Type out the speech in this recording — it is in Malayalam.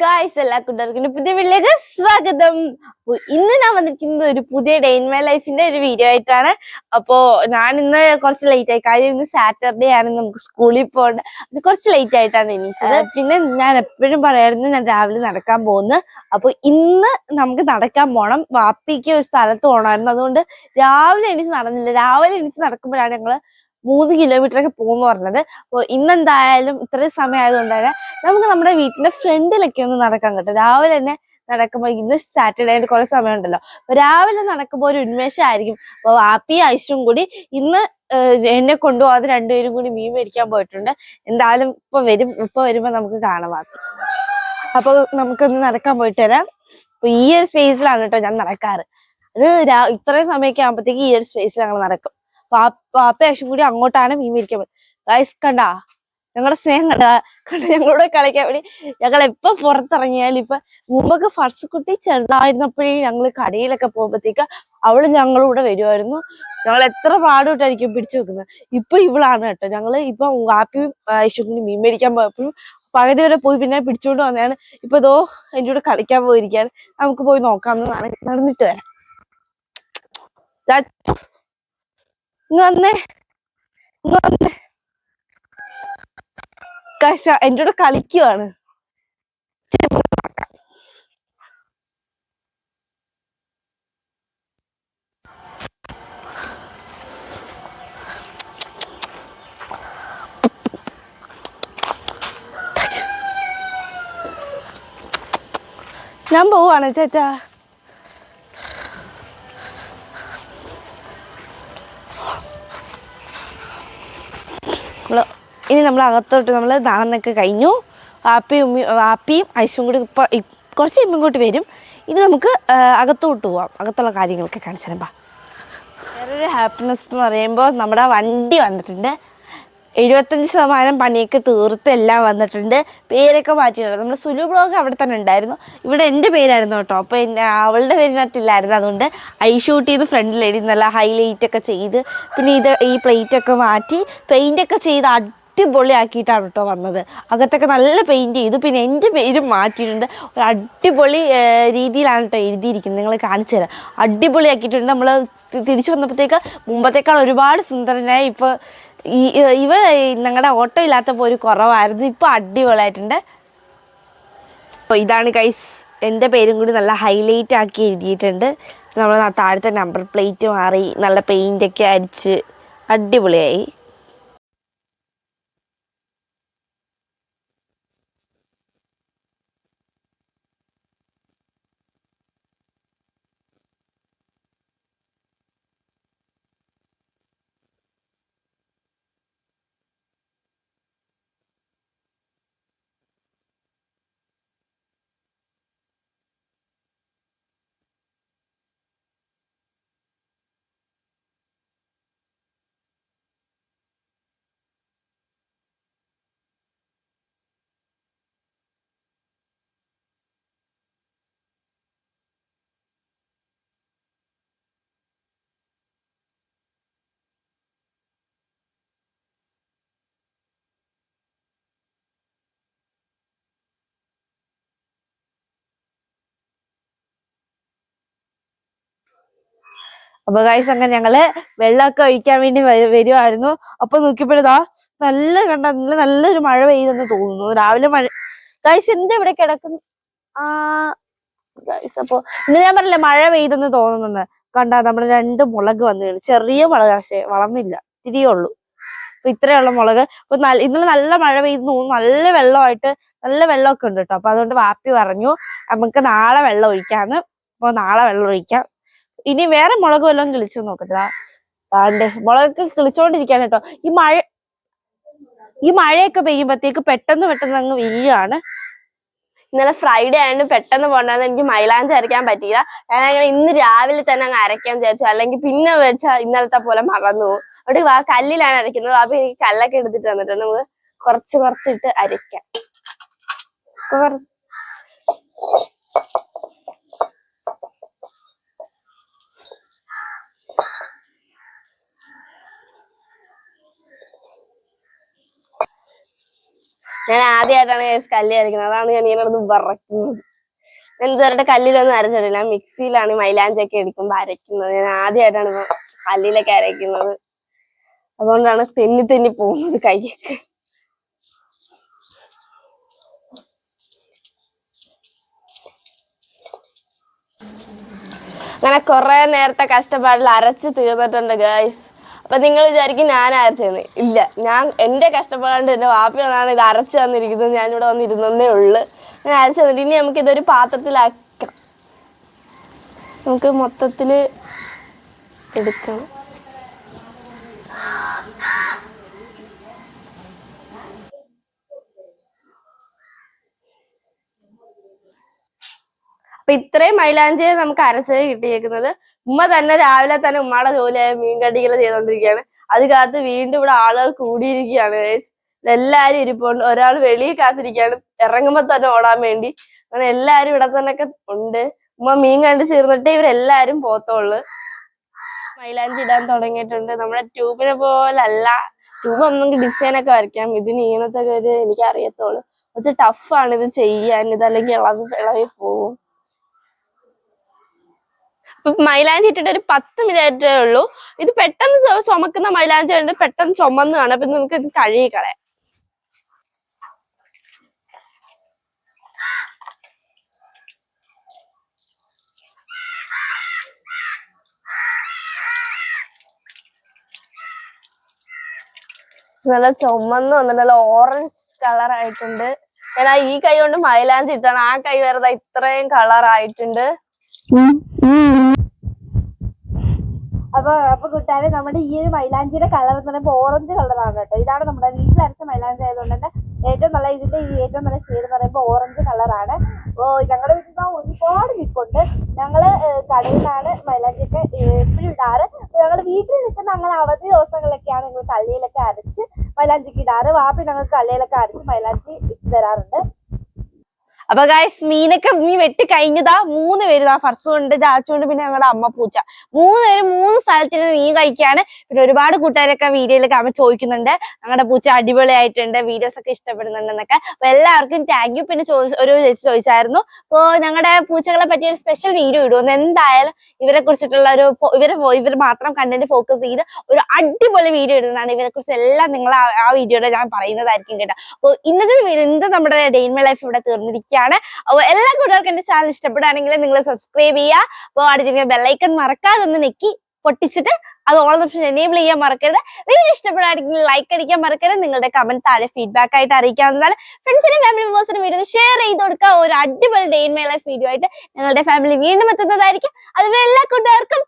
ഗായ്സ് എല്ലാ കൂട്ടുകാർക്കും പുതിയ വീട്ടിലേക്ക് സ്വാഗതം. അപ്പൊ ഇന്ന് ഞാൻ വന്നിരിക്കുന്നത് ഒരു പുതിയ ഡേ ഇൻ മൈ ലൈഫിന്റെ ഒരു വീഡിയോ ആയിട്ടാണ്. അപ്പോ ഞാൻ ഇന്ന് കുറച്ച് ലേറ്റ് ആയി. കാര്യം ഇന്ന് സാറ്റർഡേ ആണ് നമുക്ക് സ്കൂളിൽ പോകേണ്ട. അത് കുറച്ച് ലേറ്റ് ആയിട്ടാണ് എണീച്ചത്. പിന്നെ ഞാൻ എപ്പോഴും പറയായിരുന്നു ഞാൻ രാവിലെ നടക്കാൻ പോകുന്നു. അപ്പൊ ഇന്ന് നമുക്ക് നടക്കാൻ പോണം. വാപ്പിക്ക് ഒരു സ്ഥലത്ത് പോകണമായിരുന്നു. അതുകൊണ്ട് രാവിലെ എണീച്ച് നടന്നില്ല. രാവിലെ എണീച്ച് നടക്കുമ്പോഴാണ് ഞങ്ങൾ മൂന്ന് കിലോമീറ്റർ ഒക്കെ പോകുന്നു പറഞ്ഞത്. അപ്പോൾ ഇന്നെന്തായാലും ഇത്രയും സമയം ആയതുകൊണ്ട് തന്നെ നമുക്ക് നമ്മുടെ വീട്ടിന്റെ ഫ്രണ്ടിലൊക്കെ ഒന്ന് നടക്കാൻ കിട്ടും. രാവിലെ തന്നെ നടക്കുമ്പോൾ ഇന്ന് സാറ്റർഡേ ആയിട്ട് കുറേ സമയം ഉണ്ടല്ലോ അപ്പൊ രാവിലെ നടക്കുമ്പോൾ ഒരു ഉന്മേഷമായിരിക്കും. അപ്പോൾ ആപ്പി ഐസും കൂടി ഇന്ന് എന്നെ കൊണ്ടുപോകാതെ രണ്ടുപേരും കൂടി മീൻ മേടിക്കാൻ പോയിട്ടുണ്ട്. എന്തായാലും ഇപ്പൊ വരും. ഇപ്പൊ വരുമ്പോ നമുക്ക് കാണാം അപ്പോൾ അപ്പൊ നമുക്കൊന്ന് നടക്കാൻ പോയിട്ട് അപ്പൊ ഈ ഒരു സ്പേസിലാണ് കേട്ടോ ഞാൻ നടക്കാറ്. അത് ഇത്രയും സമയമൊക്കെ ആകുമ്പോഴത്തേക്ക് ഈ ഒരു സ്പേസിൽ ഞങ്ങൾ നടക്കും. വാപ്പ ഐസും കൂടി അങ്ങോട്ടാണ് മീൻ മേടിക്കാൻ പോയത്. ഗൈസ് കണ്ടാ? ഞങ്ങളുടെ സ്നേഹം കണ്ട? കണ്ട ഞങ്ങളോട് കളിക്കാൻ വേണ്ടി ഞങ്ങൾ എപ്പോ പുറത്തിറങ്ങിയാലും ഇപ്പൊ മുമ്പൊക്കെ ഫർസ് കുട്ടി ചെറുതായിരുന്നപ്പോഴേ ഞങ്ങൾ കടയിലൊക്കെ പോകുമ്പോഴത്തേക്ക് അവൾ ഞങ്ങളൂടെ വരുമായിരുന്നു ഞങ്ങൾ എത്ര പാടുവിട്ടായിരിക്കും പിടിച്ചു വെക്കുന്നത്. ഇപ്പൊ ഇവളാണ് കേട്ടോ. ഞങ്ങൾ ഇപ്പൊ വാപ്പിയും ഐഷും കൂടി മീൻ മേടിക്കാൻ പോയപ്പോഴും പകുതി വരെ പോയി പിന്നെ പിടിച്ചുകൊണ്ട് വന്നതാണ്. ഇപ്പൊ ഇതോ എന്റെ കൂടെ കളിക്കാൻ പോയിരിക്കാണ്. നമുക്ക് പോയി നട- നടന്നിട്ട് വരാം. ദാ- ഇങ്ങ് വന്നേ. ഇങ്ങ് വന്നേ. കശ എന്റെ കൂടെ കളിക്കുവാണ്. ഞാൻ പോവാണ് ചേച്ചാ നമ്മൾ അകത്തോട്ട് നമ്മൾ നടന്നൊക്കെ കഴിഞ്ഞു. വാപ്പയും ഉമ്മി വാപ്പിയും ഐസും കൂടി ഇപ്പോൾ കുറച്ച് കഴിയുമ്പോൾ വരും. ഇനി നമുക്ക് അകത്തോട്ട് പോവാം. അകത്തുള്ള കാര്യങ്ങളൊക്കെ കാണിച്ചു തരാം. വേറൊരു ഹാപ്പിനെസ് എന്ന് പറയുമ്പോൾ നമ്മുടെ വണ്ടി വന്നിട്ടുണ്ട്. എഴുപത്തഞ്ച് ശതമാനം പണിയൊക്കെ തീർത്ത് എല്ലാം വന്നിട്ടുണ്ട്. പേരൊക്കെ മാറ്റിയിട്ടുണ്ട്. നമ്മുടെ സുലു ബ്ലോഗ് അവിടെ തന്നെ ഉണ്ടായിരുന്നു. ഇവിടെ എന്റെ പേരായിരുന്നു കേട്ടോ. അപ്പോൾ എന്നെ അവളുടെ പേരിനകത്തില്ലായിരുന്നു. അതുകൊണ്ട് ഐ ഷൂട്ട് ചെയ്ത് ഫ്രണ്ടിലെഴുതി നല്ല ഹൈലൈറ്റ് ഒക്കെ ചെയ്ത് പിന്നെ ഇത് ഈ പ്ലേറ്റൊക്കെ മാറ്റി പെയിന്റ് ഒക്കെ അടിപൊളിയാക്കിയിട്ടാണ് കേട്ടോ വന്നത്. അകത്തൊക്കെ നല്ല പെയിന്റ് ചെയ്തു. പിന്നെ എന്റെ പേരും മാറ്റിയിട്ടുണ്ട്. ഒരു അടിപൊളി രീതിയിലാണ് കേട്ടോ എഴുതിയിരിക്കുന്നത്. നിങ്ങൾ കാണിച്ചു തരാം. അടിപൊളിയാക്കിയിട്ടുണ്ട്. നമ്മൾ തിരിച്ചു വന്നപ്പോഴത്തേക്ക് മുമ്പത്തേക്കാൾ ഒരുപാട് സുന്ദരനായി ഇപ്പോൾ ഇവ ഞങ്ങളുടെ ഓട്ടോ ഇല്ലാത്തപ്പോൾ ഒരു കുറവായിരുന്നു. ഇപ്പോൾ അടിപൊളിയായിട്ടുണ്ട്. അപ്പോൾ ഇതാണ് കൈസ് എന്റെ പേരും കൂടി നല്ല ഹൈലൈറ്റ് ആക്കി എഴുതിയിട്ടുണ്ട്. നമ്മൾ താഴത്തെ നമ്പർ പ്ലേറ്റ് മാറി നല്ല പെയിന്റൊക്കെ അടിച്ച് അടിപൊളിയായി. അപ്പൊ ഗൈസ് അങ്ങനെ ഞങ്ങൾ വെള്ളമൊക്കെ ഒഴിക്കാൻ വേണ്ടി വരു- വരുവായിരുന്നു. അപ്പൊ നോക്കിയപ്പോഴതാ നല്ല കണ്ട നല്ല നല്ലൊരു മഴ പെയ്തെന്ന് തോന്നുന്നു. രാവിലെ മഴ ഗൈസ് എന്താ ഇവിടെ കിടക്കുന്നു? ആ ഗൈസ് അപ്പൊ ഇന്ന് ഞാൻ പറഞ്ഞില്ലേ മഴ പെയ്തെന്ന് തോന്നുന്നുണ്ട് കണ്ട നമ്മുടെ രണ്ട് മുളക് വന്നു. ചെറിയ മുളക് പക്ഷേ വളർന്നില്ല. തിരിയുള്ളൂ അപ്പൊ ഇത്രയുള്ള മുളക്. അപ്പൊ ഇന്നലെ നല്ല മഴ പെയ്തു തോന്നുന്നു. നല്ല വെള്ളമായിട്ട് നല്ല വെള്ളമൊക്കെ ഉണ്ട് കേട്ടോ. അപ്പൊ അതുകൊണ്ട് വാപ്പി പറഞ്ഞു നമുക്ക് നാളെ വെള്ളം ഒഴിക്കാന്ന്. അപ്പൊ നാളെ വെള്ളം ഒഴിക്കാം. ഇനി വേറെ മുളക് വല്ലതും കിളിച്ചു നോക്കട്ടെ. ദാ, ദാണ്ടെ മുളകൊക്കെ കിളിച്ചോണ്ടിരിക്കാണ് കേട്ടോ. ഈ മഴ ഈ മഴയൊക്കെ പെയ്യുമ്പോഴത്തേക്ക് പെട്ടെന്ന് പെട്ടെന്ന് അങ്ങ് വീഴാണ് ഇന്നലെ ഫ്രൈഡേ ആയതുകൊണ്ട് പെട്ടെന്ന് പോകണ്ടെന്ന് എനിക്ക് മൈലാഞ്ചി അരയ്ക്കാൻ പറ്റിയില്ല. ഞാൻ അങ്ങനെ ഇന്ന് രാവിലെ തന്നെ അങ്ങ് അരയ്ക്കാൻ വിചാരിച്ചു. അല്ലെങ്കിൽ പിന്നെ വെച്ചാൽ ഇന്നലത്തെ പോലെ മറന്നു പോകും. അവിടെ കല്ലിലാണ് അരയ്ക്കുന്നത്. അപ്പൊ എനിക്ക് കല്ലൊക്കെ എടുത്തിട്ട് വന്നിട്ടുണ്ട് നമുക്ക് കുറച്ച് കുറച്ചിട്ട് അരയ്ക്കാം. കുറച്ച്. ഞാൻ ആദ്യമായിട്ടാണ് കല്ല് അരയ്ക്കുന്നത് അതാണ് ഞാൻ ഇങ്ങനെ ഒന്ന് വറക്കുന്നത്. ഞാൻ ഇതുവരെ കല്ലിലൊന്നും അരച്ചിട്ടില്ല. മിക്സിയിലാണ് മൈലാഞ്ചൊക്കെ എടുക്കുമ്പോ അരയ്ക്കുന്നത്. ഞാൻ ആദ്യമായിട്ടാണ് കല്ലിലൊക്കെ അരയ്ക്കുന്നത്. അതുകൊണ്ടാണ് തെന്നി തെന്നി പോകുന്നത് കൈയൊക്കെ. അങ്ങനെ കുറെ നേരത്തെ കഷ്ടപ്പാടിൽ അരച്ച് തീർന്നിട്ടുണ്ട് ഗൈസ് അപ്പൊ നിങ്ങൾ വിചാരിക്കും ഞാൻ അരച്ചെന്ന് ഇല്ല ഞാൻ എന്റെ കഷ്ടപ്പാടുണ്ട് എന്റെ വാപ്പി വന്നാണ് ഇത് അരച്ച് തന്നിരിക്കുന്നത്. ഞാൻ ഞാനിവിടെ വന്നിരുന്നേ ഉള്ളു. ഞാൻ അരച്ച് തന്നിട്ട് ഇനി നമുക്ക് ഇതൊരു പാത്രത്തിലാക്കാം. നമുക്ക് മൊത്തത്തിൽ എടുക്കണം. അപ്പൊ ഇത്രയും മൈലാഞ്ചിയെ നമുക്ക് അരച്ചത് കിട്ടിയേക്കുന്നത്. ഉമ്മ തന്നെ രാവിലെ തന്നെ ഉമ്മയുടെ ജോലിയായ മീൻ കടികൾ ചെയ്തോണ്ടിരിക്കുകയാണ്. അത് കാത്ത് വീണ്ടും ഇവിടെ ആളുകൾ കൂടിയിരിക്കുകയാണ്. എല്ലാരും ഇരിപ്പുണ്ട്. ഒരാൾ വെളിയിൽ കാത്തിരിക്കുകയാണ്. ഇറങ്ങുമ്പോ തന്നെ ഓടാൻ വേണ്ടി. അങ്ങനെ എല്ലാരും ഇവിടെ തന്നെ ഉണ്ട്. ഉമ്മ മീൻ കണ്ടു ചേർന്നിട്ടേ ഇവരെല്ലാരും പോത്തോൾ മൈലാഞ്ചി ഇടാൻ തുടങ്ങിയിട്ടുണ്ട്. നമ്മുടെ ട്യൂബിനെ പോലല്ല. ട്യൂബ് നമുക്ക് ഡിസൈൻ ഒക്കെ വരയ്ക്കാം. ഇതിന് ഇങ്ങനത്തെ ഒരു എനിക്ക് അറിയത്തുള്ളൂ കുറച്ച് ടഫാണ് ഇത് ചെയ്യാൻ. ഇതല്ലെങ്കിൽ ഇളവ് ഇളവി പോവും. മൈലാഞ്ചി ഇട്ടിട്ട് ഒരു പത്ത് മിനിറ്റേ ഉള്ളൂ. ഇത് പെട്ടെന്ന് ചുമക്കുന്ന മൈലാഞ്ചി ഉണ്ട് പെട്ടെന്ന് ചുമന്നാണ്. കാണാം അപ്പൊ നമുക്ക് ഇത് കഴുകി കളയാം. നല്ല ചുമന്ന് വന്നു നല്ല ഓറഞ്ച് കളർ ആയിട്ടുണ്ട്. ഞാൻ ഈ കൈ കൊണ്ട് മൈലാഞ്ചി ഇട്ടാണ്. ആ കൈ വരുന്ന ഇത്രയും കളർ ആയിട്ടുണ്ട്. അപ്പൊ അപ്പൊ കൂട്ടുകാരെ നമ്മുടെ ഈ ഒരു മൈലാഞ്ചിയുടെ കളർ എന്ന് പറയുമ്പോൾ ഓറഞ്ച് കളറാണ് കേട്ടോ. ഇതാണ് നമ്മുടെ വീട്ടിൽ അരച്ച മൈലാഞ്ചി ആയതുകൊണ്ട് തന്നെ ഏറ്റവും നല്ല ഇതിന്റെ ഏറ്റവും നല്ല ഷെയ്ഡ് എന്ന് പറയുമ്പോൾ ഓറഞ്ച് കളറാണ് ഓ ഞങ്ങളുടെ വീട്ടിൽ നിന്ന് ഒരുപാട് നിൽപ്പുണ്ട് ഞങ്ങൾ കടയിലാണ് മൈലാഞ്ചി ഒക്കെ എപ്പോഴും ഇടാറ്. ഞങ്ങൾ വീട്ടിൽ നിൽക്കുന്ന അങ്ങനെ അവധി ദിവസങ്ങളിലൊക്കെയാണ് ഞങ്ങൾ കള്ളിയിലൊക്കെ അരച്ച് മൈലാഞ്ചിക്ക് ഇടാറ്. വാപ്പി ഞങ്ങൾക്ക് കള്ളിയിലൊക്കെ അരച്ച് മൈലാഞ്ചി ഇട്ട് തരാറുണ്ട്. അപ്പൊ ഗായ്സ് മീനൊക്കെ മീൻ വെട്ടി കഴിഞ്ഞതാ മൂന്ന് പേര്. ദാ ഫർസുണ്ട് ചാച്ചുണ്ട് പിന്നെ ഞങ്ങളുടെ അമ്മ പൂച്ച. മൂന്ന് പേര് മൂന്ന് സ്ഥലത്തിരുന്ന് മീൻ കഴിക്കാണ്. പിന്നെ ഒരുപാട് കൂട്ടുകാരൊക്കെ വീഡിയോയിലൊക്കെ അമ്മ ചോദിക്കുന്നുണ്ട്. ഞങ്ങളുടെ പൂച്ച അടിപൊളിയായിട്ടുണ്ട് വീഡിയോസ് ഒക്കെ ഇഷ്ടപ്പെടുന്നുണ്ടെന്നൊക്കെ. അപ്പൊ എല്ലാവർക്കും താങ്ക് യു പിന്നെ ഒരു ചേച്ചി ചോദിച്ചായിരുന്നു അപ്പോ ഞങ്ങളുടെ പൂച്ചകളെ പറ്റിയ ഒരു സ്പെഷ്യൽ വീഡിയോ ഇടുമെന്ന് എന്തായാലും ഇവരെ കുറിച്ചിട്ടുള്ള ഒരു ഇവരെ ഇവർ മാത്രം കണ്ടന്റ് ഫോക്കസ് ചെയ്ത് ഒരു അടിപൊളി വീഡിയോ ഇടുന്നതാണ്. ഇവരെ കുറിച്ച് എല്ലാം നിങ്ങൾ ആ- വീഡിയോയുടെ ഞാൻ പറയുന്നതായിരിക്കും കേട്ടോ. അപ്പോൾ ഇന്നത്തെ വീഡിയോ ഇന്നത്തെ നമ്മുടെ ഡെയിൻമ ലൈഫ് ഇവിടെ തീർന്നിരിക്കുകയാണ് അപ്പോൾ എല്ലാ കൂട്ടുകാർക്കും എന്റെ ചാനൽ ഇഷ്ടപ്പെടുകയാണെങ്കിൽ നിങ്ങൾ സബ്സ്ക്രൈബ് ചെയ്യുക. അപ്പോൾ അടുത്ത ബെല്ലൈക്കൺ മറക്കാതെ ഒന്ന് നെക്കി പൊട്ടിച്ചിട്ട് അത് ഓൾ ഓപ്ഷൻ എനേബിൾ ചെയ്യാൻ മറക്കരുത്. വീഡിയോ ഇഷ്ടപ്പെടുകയാണെങ്കിൽ ലൈക്ക് അടിക്കാൻ മറക്കരുത്. നിങ്ങളുടെ കമന്റ് താഴെ ഫീഡ്ബാക്ക് ആയിട്ട് അറിയിക്കാവുന്നതാണ്. ഫ്രണ്ട്സിനും ഫാമിലി മെമ്പേഴ്സിനും വീഡിയോ ഷെയർ ചെയ്ത് കൊടുക്കുക. ഒരു അടിപൊളി ഡെയിൻ മൈ ലൈഫ് വീഡിയോ ആയിട്ട് ഞങ്ങളുടെ ഫാമിലി വീണ്ടും എത്തുന്നതായിരിക്കും. അതുപോലെ എല്ലാ കൂട്ടുകാർക്കും